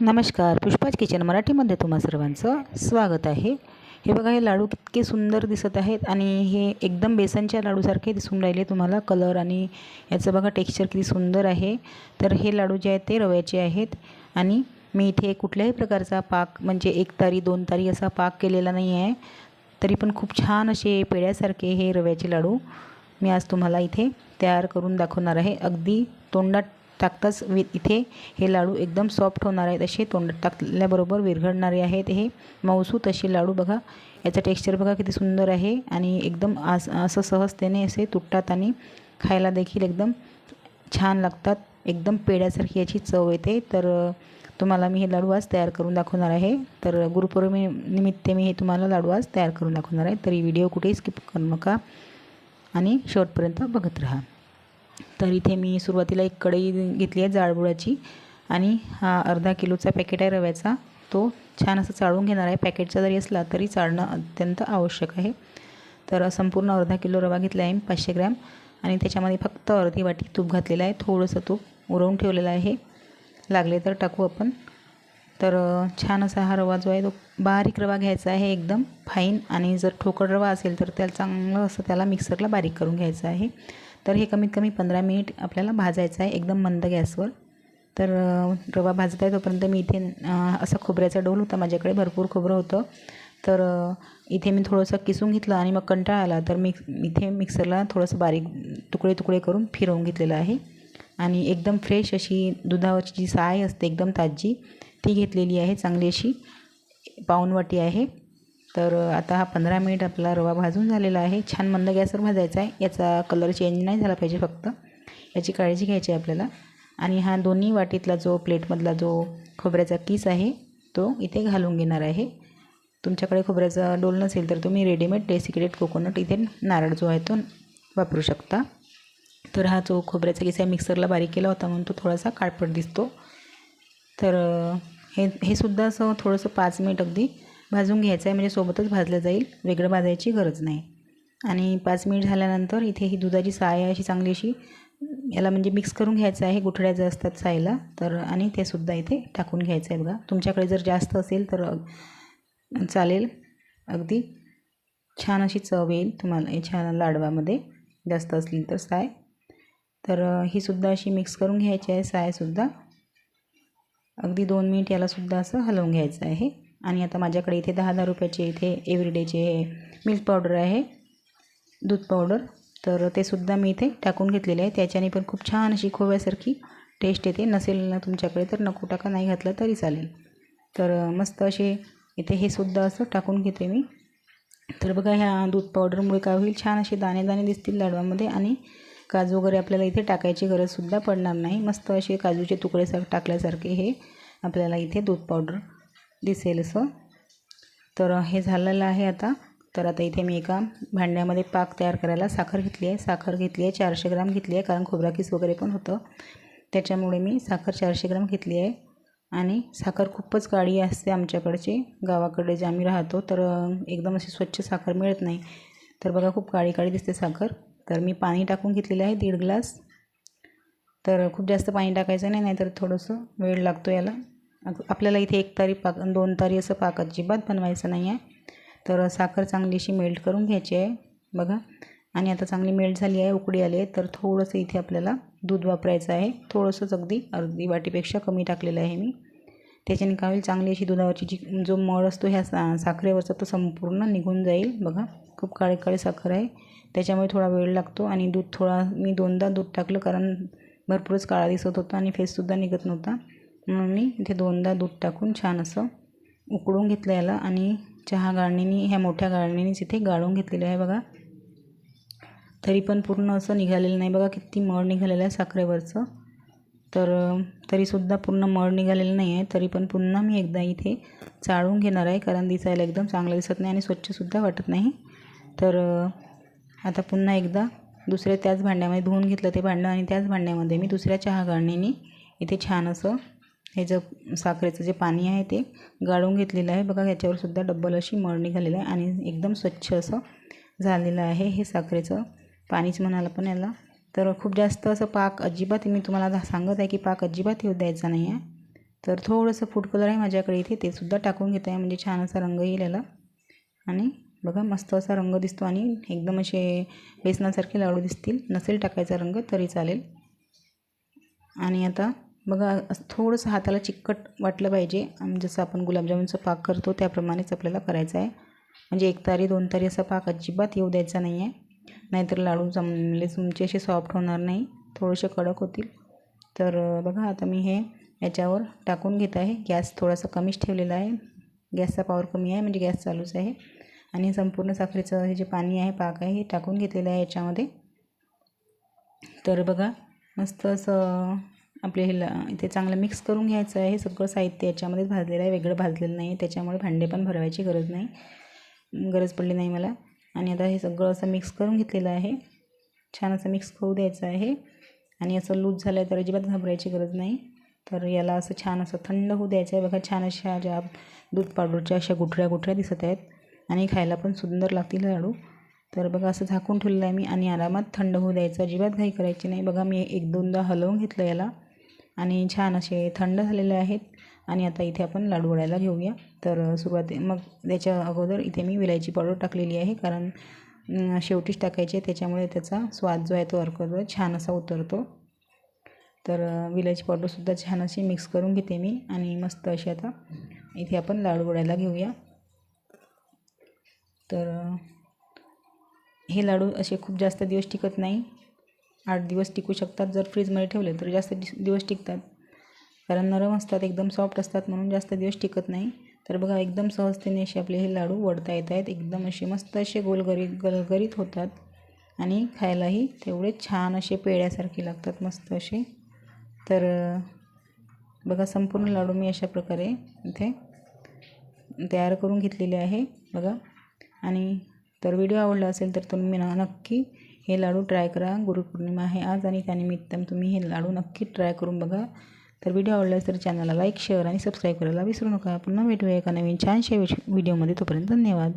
नमस्कार. पुष्पाज किचन मराठीमध्ये तुम्हा सर्वांचं स्वागत आहे. हे बघा हे लाडू कितके सुंदर दिसत आहेत आणि हे एकदम बेसनच्या लाडूसारखे दिसून राहिले तुम्हाला. कलर आणि याचं बघा टेक्स्चर किती सुंदर आहे. तर हे लाडू जे आहेत ते रव्याचे आहेत आणि मी इथे कुठल्याही प्रकारचा पाक म्हणजे एक तारी दोन तारी असा पाक केलेला नाही आहे. तरी पण खूप छान असे पेड्यासारखे हे रव्याचे लाडू मी आज तुम्हाला इथे तयार करून दाखवणार आहे. अगदी तोंडात टाकताच वि इथे हे लाडू एकदम सॉफ्ट होणार आहेत असे तोंडात टाकल्याबरोबर विरघळणारे आहेत. हे मौसू तसे लाडू बघा. याचं टेक्स्चर बघा किती सुंदर आहे आणि एकदम आस असं सहजतेने असे तुटतात आणि खायला देखील एकदम छान लागतात. एकदम पेड्यासारखी याची चव येते. तर तुम्हाला मी हे लाडू आज तयार करून दाखवणार आहे. तर गुरुपौर्णिमेनिमित्त मी हे तुम्हाला लाडू आज तयार करून दाखवणार आहे. तरी व्हिडिओ कुठेही स्किप करू नका आणि शेवटपर्यंत बघत राहा. तर इथे मी सुरुवातीला एक कढई घेतली आहे जाळबुळाची आणि हा अर्धा किलोचा पॅकेट आहे रव्याचा. तो छान असं चाळून घेणार आहे. पॅकेटचा जरी असला तरी चाळणं अत्यंत आवश्यक आहे. तर संपूर्ण अर्धा किलो रवा घेतला आहे पाचशे ग्रॅम. आणि त्याच्यामध्ये फक्त अर्धी वाटी तूप घातलेलं आहे. थोडंसं तूप उरवून ठेवलेलं आहे. लागले तर टाकू आपण. तर छान असा हा रवा जो आहे तो बारीक रवा घ्यायचा आहे एकदम फाईन आणि जर ठोकळ रवा असेल तर त्याला चांगलं असं त्याला मिक्सरला बारीक करून घ्यायचं आहे. तर हे कमीत कमी पंधरा मिनिट आपल्याला भाजायचं आहे एकदम मंद गॅसवर. तर रवा भाजत आहे तोपर्यंत मी इथे असा खोबऱ्याचा डोल होता माझ्याकडे भरपूर खोबरं होतं. तर इथे मी थोडंसं किसून घेतलं आणि मग कंटाळा आला. तर मी इथे मिक्सरला थोडंसं बारीक तुकडे तुकडे करून फिरवून घेतलेलं आहे. आणि एकदम फ्रेश अशी दुधावरची जी साय असते एकदम ताजी ती घेतलेली आहे चांगली अशी पाऊन वाटी आहे. तर आता हा पंधरा मिनिट आपला रवा भाजून झालेला आहे. छान मंद गॅसवर भाजायचा आहे. याचा कलर चेंज नाही झाला पाहिजे फक्त. याची काळजी घ्यायची आहे आपल्याला. आणि हा दोन्ही वाटीतला जो प्लेटमधला जो खोबऱ्याचा किस आहे तो इथे घालून घेणार आहे. तुमच्याकडे खोबऱ्याचा डोल नसेल तर तुम्ही रेडीमेड डेसिकेटेड कोकोनट इथे नारळ जो आहे तो वापरू शकता. तर हा जो खोबऱ्याचा किस आहे मिक्सरला बारीक केला होता म्हणून तो थोडासा काळपट दिसतो. तर हे हे सुद्धा असं थोडंसं पाच मिनिट अगदी भाजून घ्यायचं आहे म्हणजे सोबतच भाजलं जाईल. वेगळं भाजायची गरज नाही. आणि पाच मिनिट झाल्यानंतर इथे ही दुधाची साय अशी चांगली अशी याला म्हणजे मिक्स करून घ्यायचं आहे. गुठळ्या ज्या असतात सायला तर आणि ते सुद्धा इथे टाकून घ्यायचं आहे बघा. तुमच्याकडे जर जास्त असेल तर चालेल. अगदी छान अशी चव येईल तुम्हाला छान लाडवामध्ये. जास्त असली तर साय. तर ही सुद्धा अशी मिक्स करून घ्यायची आहे सायसुद्धा अगदी दोन मिनिट यालासुद्धा असं हलवून घ्यायचं आहे. आणि आता माझ्याकडे इथे दहा दहा रुपयाचे इथे एव्हरीडेचे मिल्क पावडर आहे. दूध पावडर तर ते सुद्धा मी इथे टाकून घेतलेले आहे. त्याच्याने पण खूप छान अशी खोव्यासारखी टेस्ट येते. नसेल ना तुमच्याकडे तर नको टाका नाही घातलं तरी चालेल. तर मस्त असे इथे हे सुद्धा असं टाकून घेते मी. तर बघा ह्या दूध पावडरमुळे काय होईल? छान असे दाणे दाणे दिसतील लाडवामध्ये आणि काजू वगैरे आपल्याला इथे टाकायची गरजसुद्धा पडणार नाही. मस्त असे काजूचे तुकडे सर टाकल्यासारखे हे आपल्याला इथे दूध पावडर दिसेल असं तर हे झालेलं आहे आता. तर आता इथे मी एका भांड्यामध्ये पाक तयार करायला साखर घेतली आहे. साखर घेतली आहे चारशे ग्राम घेतली आहे कारण खोबरा किस वगैरे पण होतं. त्याच्यामुळे मी साखर चारशे ग्राम घेतली आहे. आणि साखर खूपच काळी असते आमच्याकडचे. गावाकडे जे आम्ही राहतो तर एकदम अशी स्वच्छ साखर मिळत नाही. तर बघा खूप काळी काळी दिसते साखर. तर मी पाणी टाकून घेतलेलं आहे दीड ग्लास. तर खूप जास्त पाणी टाकायचं नाही नाहीतर थोडंसं वेळ लागतो याला. आपल्याला इथे एक तारी पाक दोन तारी असं पाक अजिबात बनवायचं नाही आहे. तर साखर चांगली अशी मेल्ट करून घ्यायची आहे. बघा. आणि आता चांगली मेल्ट झाली आहे उकडी आली आहे. तर थोडंसं इथे आपल्याला दूध वापरायचं आहे. थोडंसंच अगदी अर्धी वाटीपेक्षा कमी टाकलेलं आहे मी. त्याच्याने काय होईल चांगली अशी दुधावरची जी जो मळ असतो ह्या सा साखरेवरचा तो संपूर्ण निघून जाईल. बघा. खूप काळे काळे साखर आहे. त्याच्यामुळे थोडा वेळ लागतो आणि दूध थोडा मी दोनदा दूध टाकलं कारण भरपूरच काळा दिसत होता आणि फेससुद्धा निघत नव्हता. म्हणून मी इथे दोनदा दूध टाकून छान असं उकळून घेतलं याला. आणि चहा गाळणीने ह्या मोठ्या गाळणीनीच इथे गाळून घेतलेलं आहे बघा. तरी पण पूर्ण असं निघालेलं नाही बघा किती मळ निघालेलं आहे साखरेवरचं. तर तरीसुद्धा पूर्ण मळ निघालेलं नाही आहे. तरी पण पुन्हा मी एकदा इथे चाळून घेणार आहे कारण दिसायला एकदम चांगलं दिसत नाही आणि स्वच्छसुद्धा वाटत नाही. तर आता पुन्हा एकदा दुसऱ्या त्याच भांड्यामध्ये धुवून घेतलं ते भांडं आणि त्याच भांड्यामध्ये मी दुसऱ्या चहा गाळणीने इथे छान असं हे जर साखरेचं जे पाणी आहे ते गाळून घेतलेलं आहे. बघा ह्याच्यावरसुद्धा डब्बल अशी मळ निघालेलं आहे आणि एकदम स्वच्छ असं झालेलं आहे हे साखरेचं. पाणीच म्हणाला पण याला. तर खूप जास्त असं पाक अजिबात मी तुम्हाला सांगत आहे की पाक अजिबात येऊ द्यायचा नाही आहे. तर थोडंसं फूड कलर आहे माझ्याकडे इथे ते सुद्धा टाकून घेत आहे. म्हणजे छान असा रंग येईल याला. आणि बघा मस्त असा रंग दिसतो आणि एकदम असे बेसनासारखे लाडू दिसतील. नसेल टाकायचा रंग तरी चालेल. आणि आता बघा असं थोडंसं हाताला चिकट वाटलं पाहिजे. जसं आपण गुलाबजामुनचा पाक करतो त्याप्रमाणेच आपल्याला करायचं आहे. म्हणजे एक तारी दोन तारी असा पाक अजिबात येऊ द्यायचा नाही आहे. नाहीतर लाडू जमले तुमचे असे सॉफ्ट होणार नाही. थोडेसे कडक होतील. तर बघा आता मी हे याच्यावर टाकून घेत आहे. गॅस थोडासा कमीच ठेवलेला आहे. गॅसचा पॉवर कमी आहे म्हणजे गॅस चालूच आहे. आणि संपूर्ण साखरेचं हे जे पाणी आहे पाक आहे हे टाकून घेतलेलं आहे याच्यामध्ये. तर बघा मस्त असं आपले हे ला इथे चांगलं मिक्स करून घ्यायचं आहे. हे सगळं साहित्य याच्यामध्येच भाजलेलं आहे. वेगळं भाजलेलं नाही. त्याच्यामुळे भांडे पण भरवायची गरज नाही. गरज पडली नाही मला. आणि आता हे सगळं असं मिक्स करून घेतलेलं आहे. छान असं मिक्स होऊ द्यायचं आहे. आणि असं लूज झालं आहे तर अजिबात घाबरायची गरज नाही. तर याला असं छान असं थंड होऊ द्यायचं आहे. बघा छान अशा ज्या दूध पावडरच्या अशा गुठळ्या गुठळ्या दिसत आहेत. आणि खायला पण सुंदर लागतील लाडू तर बघा असं झाकून ठेवलेलं आहे मी. आणि आरामात थंड होऊ द्यायचं. अजिबात घाई करायची नाही. बघा मी एक दोनदा हलवून घेतलं याला. आणि छान असे थंड झालेले आहेत. आणि आता इथे आपण लाडू वळायला घेऊया. तर सुरुवाती मग त्याच्या अगोदर इथे मी विलायची पावडर टाकलेली आहे. कारण शेवटीच टाकायची. त्याच्यामुळे त्याचा स्वाद जो आहे तो अर्क छान असा उतरतो. तर विलायची पावडरसुद्धा छान अशी मिक्स करून घेते मी. आणि मस्त अशी आता इथे आपण लाडू वडायला घेऊया. तर हे लाडू असे खूप जास्त दिवस टिकत नाही. आठ दिवस टिकू शकतात. जर फ्रीजमध्ये ठेवले तर जास्त दिवस टिकतात. कारण नरम असतात एकदम सॉफ्ट असतात म्हणून जास्त दिवस टिकत नाही. तर बघा एकदम सहजतेने असे आपले हे लाडू वडता येत आहेत. एकदम असे मस्त असे गोलगरी गलगरीत होतात. आणि खायलाही तेवढे छान असे पेड्यासारखे लागतात मस्त असे. तर बघा संपूर्ण लाडू मी अशा प्रकारे इथे तयार करून घेतलेले आहे. बघा. आणि तर व्हिडिओ आवडला असेल तर तुम्ही नक्की हे लाडू ट्राय करा. गुरुपौर्णिमा आहे आज आणि त्यानिमित्त तुम्ही हे लाडू नक्की ट्राय करून बघा. तर व्हिडिओ आवडला तर चॅनलला लाईक शेअर आणि सबस्क्राईब करायला विसरू नका. पुन्हा भेटूया एका नवीन छानशा व्हिडिओमध्ये. तोपर्यंत धन्यवाद.